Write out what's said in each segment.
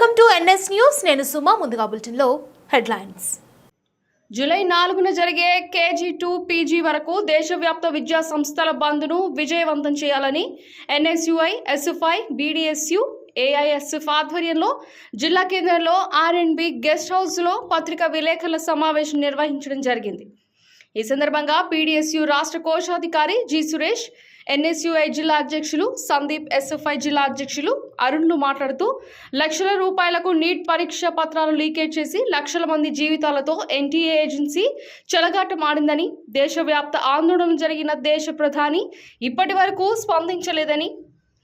Welcome to NS news. నేను సుమా ముందుగా బులెటిన్లో హెడ్లైన్స్. జూలై నాలుగున జరిగే కేజీ టూ పీజీ వరకు దేశవ్యాప్త విద్యా సంస్థల బంద్ను విజయవంతం చేయాలని ఎన్ఎస్యుఐ ఎస్ఎఫ్ఐ బీడీఎస్యు ఏఐఎస్ఎఫ్ ఆధ్వర్యంలో జిల్లా కేంద్రంలో ఆర్ఎండ్బి గెస్ట్ హౌస్లో పత్రికా విలేకరుల సమావేశం నిర్వహించడం జరిగింది. ఈ సందర్భంగా పీడీఎస్యు రాష్ట్ర కోశాధికారి జి సురేష్ ఎన్ఎస్యుఐ జిల్లా అధ్యక్షులు సందీప్ ఎస్ఎఫ్ఐ జిల్లా అధ్యక్షులు అరుణ్లు మాట్లాడుతూ లక్షల రూపాయలకు నీట్ పరీక్ష పత్రాలు లీకేజ్ చేసి లక్షల మంది జీవితాలతో ఎన్టీఏ ఏజెన్సీ చెలగాటమాడిందని దేశవ్యాప్త ఆందోళన జరిగిన దేశ ప్రధాని ఇప్పటి వరకు స్పందించలేదని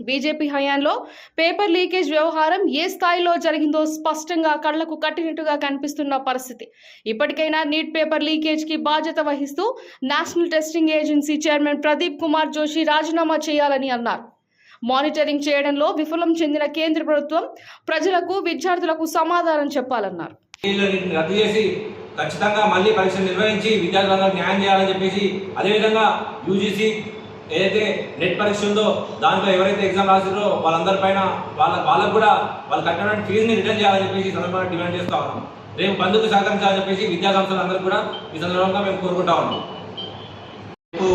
బీజేపీ హయాంలో పేపర్ లీకేజ్ వ్యవహారం ఏ స్థాయిలో జరిగిందో స్పష్టంగా కళ్ళకు కట్టినట్టుగా కనిపిస్తున్న పరిస్థితి. ఇప్పటికైనా నీట్ పేపర్ లీకేజ్కి బాధ్యత వహిస్తూ national testing agency chairman Pradeep Kumar Joshi రాజీనామా చేయాలని అన్నారు. మానిటరింగ్ చేయడంలో విఫలం చెందిన కేంద్ర ప్రభుత్వం ప్రజలకు విద్యార్థులకు సమాధానం చెప్పాలన్నారు. రద్దు చేసి ఖచ్చితంగా మళ్ళీ పరీక్షలు నిర్వహించి విద్యార్థులందరూ న్యాయం చేయాలని చెప్పేసి అదేవిధంగా యూజీసీ ఏదైతే నెట్ పరీక్ష ఉందో దాంట్లో ఎవరైతే ఎగ్జామ్ రాసిరో వాళ్ళందరిపైన వాళ్ళ వాళ్ళకు కూడా వాళ్ళు కట్టినటువంటి ఫీజుని రిటర్న్ చేయాలని చెప్పేసి సందర్భంగా డిమాండ్ చేస్తా ఉన్నాం. రేపు బంధుకు సహకరించాలని చెప్పేసి విద్యా సంస్థలందరూ కూడా ఈ సందర్భంగా మేము కోరుకుంటా ఉన్నాం. రేపు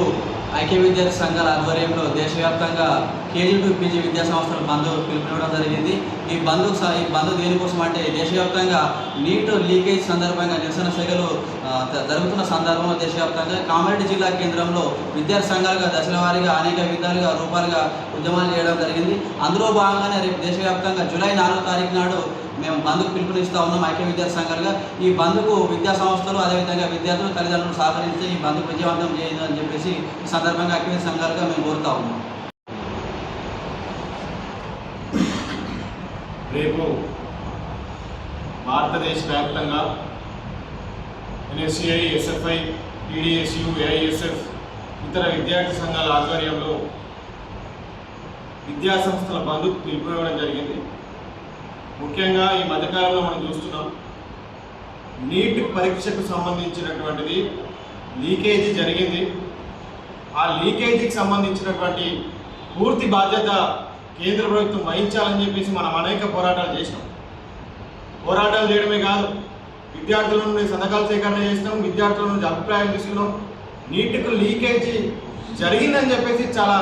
ఐక్య విద్యార్థి సంఘాల ఆధ్వర్యంలో దేశవ్యాప్తంగా కేజీ టు పీజీ విద్యా సంస్థలు బంద్ పిలుపునివ్వడం జరిగింది. ఈ బంద్ ఈ బంద్ దేనికోసం అంటే దేశవ్యాప్తంగా నీట్ లీకేజ్ సందర్భంగా నిరసన సెగలు జరుగుతున్న సందర్భంలో దేశవ్యాప్తంగా కామారెడ్డి జిల్లా కేంద్రంలో విద్యార్థి సంఘాలుగా దశల వారీగా అనేక విధాలుగా రూపాలుగా ఉద్యమాలు చేయడం జరిగింది. అందులో భాగంగానే రేపు దేశవ్యాప్తంగా జూలై నాలుగో తారీఖు నాడు మేము బంధుకు పిలుపునిస్తా ఉన్నాం ఐక్య విద్యా సంఘాలుగా ఈ బంధుకు విద్యా సంస్థలు అదేవిధంగా విద్యార్థులు తల్లిదండ్రులు సహకరిస్తే ఈ బంధుకు విజయవంతం చేయదు అని చెప్పేసి ఈ సందర్భంగా ఐక్య సంఘాలుగా మేము కోరుతా ఉన్నాం. రేపు భారతదేశ వ్యాప్తంగా ఎన్ఎస్సిఐ ఎస్ఎఫ్ఐ టీడీఎస్యు ఏఐఎస్ఎఫ్ ఇతర విద్యార్థి సంఘాల ఆధ్వర్యంలో విద్యా సంస్థల బంధుకు పిలుపునివ్వడం జరిగింది. ముఖ్యంగా ఈ మధ్యకాలంలో మనం చూస్తున్నాం నీట్ పరీక్షకు సంబంధించినటువంటిది లీకేజీ జరిగింది. ఆ లీకేజీకి సంబంధించినటువంటి పూర్తి బాధ్యత కేంద్ర ప్రభుత్వం వహించాలని చెప్పేసి మనం అనేక పోరాటాలు చేసినాం. పోరాటాలు చేయడమే కాదు విద్యార్థుల నుండి సంతకాల సేకరణ చేసినాం విద్యార్థుల నుండి అభిప్రాయం తీసుకున్నాం. నీటికి లీకేజీ జరిగిందని చెప్పేసి చాలా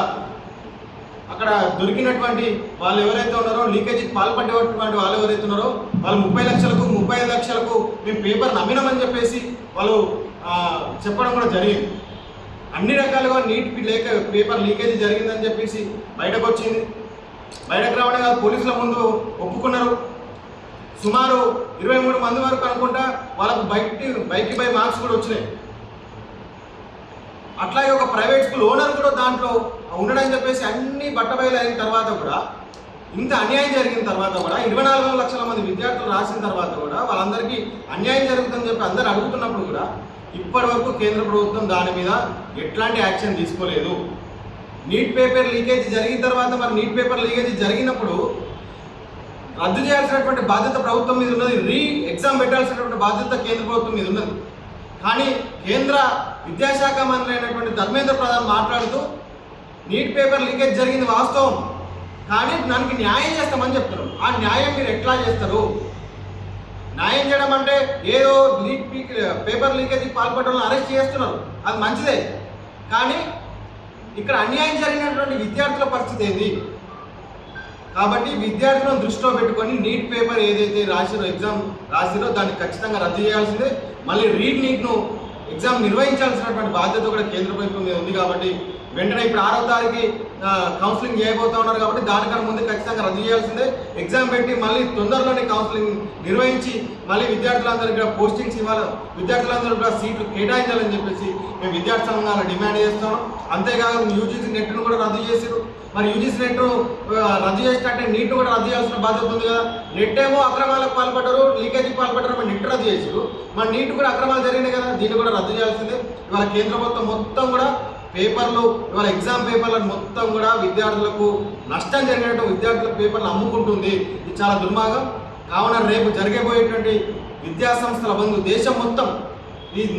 అక్కడ దొరికినటువంటి వాళ్ళు ఎవరైతే ఉన్నారో లీకేజీకి పాల్పడేటువంటి వాళ్ళు ఎవరైతే ఉన్నారో వాళ్ళు ముప్పై లక్షలకు ముప్పై ఐదు లక్షలకు మేము పేపర్ నమ్మినామని చెప్పేసి వాళ్ళు చెప్పడం కూడా జరిగింది. అన్ని రకాలుగా నీట్ లేక పేపర్ లీకేజీ జరిగిందని చెప్పేసి బయటకు వచ్చింది. బయటకు రావడం కాదు పోలీసుల ముందు ఒప్పుకున్నారు. సుమారు ఇరవై మూడు మంది వరకు అనుకుంటా వాళ్ళకు బయట బైక్ బై మార్క్స్ కూడా వచ్చినాయి. అట్లాగే ఒక ప్రైవేట్ స్కూల్ ఓనర్ కూడా దాంట్లో ఉండడని చెప్పేసి అన్ని బట్టబయలు అయిన తర్వాత కూడా ఇంత అన్యాయం జరిగిన తర్వాత కూడా ఇరవై నాలుగు లక్షల మంది విద్యార్థులు రాసిన తర్వాత కూడా వాళ్ళందరికీ అన్యాయం జరుగుతుందని చెప్పి అందరు అడుగుతున్నప్పుడు కూడా ఇప్పటి వరకు కేంద్ర ప్రభుత్వం దాని మీద ఎట్లాంటి యాక్షన్ తీసుకోలేదు. నీట్ పేపర్ లీకేజ్ జరిగిన తర్వాత మరి నీట్ పేపర్ లీకేజ్ జరిగినప్పుడు రద్దు చేయాల్సినటువంటి బాధ్యత ప్రభుత్వం మీద ఉన్నది రీ ఎగ్జామ్ పెట్టాల్సినటువంటి బాధ్యత కేంద్ర ప్రభుత్వం మీద ఉన్నది. కానీ కేంద్ర విద్యాశాఖ మంత్రి అయినటువంటి ధర్మేంద్ర ప్రధాన్ మాట్లాడుతూ నీట్ పేపర్ లీకేజ్ జరిగింది వాస్తవం కానీ దానికి న్యాయం చేస్తామని చెప్తున్నారు. ఆ న్యాయం మీరు ఎట్లా చేస్తారు? న్యాయం చేయడం అంటే ఏదో లీక్ పేపర్ లీకేజీకి పాల్పడడం అరెస్ట్ చేస్తున్నారు. అది మంచిదే. కానీ ఇక్కడ అన్యాయం జరిగినటువంటి విద్యార్థుల పరిస్థితి ఏంది? కాబట్టి విద్యార్థులను దృష్టిలో పెట్టుకొని నీట్ పేపర్ ఏదైతే రాసిరో ఎగ్జామ్ రాసిరో దాన్ని ఖచ్చితంగా రద్దు చేయాల్సిందే. మళ్ళీ రీడ్ నీట్ను ఎగ్జామ్ నిర్వహించాల్సినటువంటి బాధ్యత కూడా కేంద్ర ప్రభుత్వం మీద ఉంది కాబట్టి వెంటనే ఇప్పుడు ఆరో తారీఖు కౌన్సిలింగ్ చేయబోతా ఉన్నారు కాబట్టి దానికన్నా ముందు ఖచ్చితంగా రద్దు చేయాల్సిందే. ఎగ్జామ్ పెట్టి మళ్ళీ తొందరలోనే కౌన్సిలింగ్ నిర్వహించి మళ్ళీ విద్యార్థులందరికీ కూడా పోస్టింగ్స్ ఇవ్వాలి. విద్యార్థులందరూ కూడా సీట్లు కేటాయించాలని చెప్పేసి మేము విద్యార్థి సంఘాలు డిమాండ్ చేస్తున్నాం. అంతేకాదు యూజీసీ నెట్ను కూడా రద్దు చేసారు మరి యూజీసీ నెట్ రద్దు చేసినట్టే నీట్ కూడా రద్దు చేయాల్సిన బాధ్యత ఉంది కదా. నెట్ ఏమో అక్రమాలకు పాల్పడ్డారు లీకేజీకి పాల్పడ్డారు మరి నెట్ రద్దు చేసారు మరి నీట్ కూడా అక్రమాలు జరిగినాయి కదా దీన్ని కూడా రద్దు చేయాల్సిందే. ఇవాళ కేంద్ర ప్రభుత్వం మొత్తం కూడా పేపర్లు ఇవాళ ఎగ్జామ్ పేపర్లను మొత్తం కూడా విద్యార్థులకు నష్టం జరిగినట్టు విద్యార్థుల పేపర్లు అమ్ముకుంటుంది. ఇది చాలా దుర్మార్గం. కావున రేపు జరగబోయేటువంటి విద్యాసంస్థల బంధు దేశం మొత్తం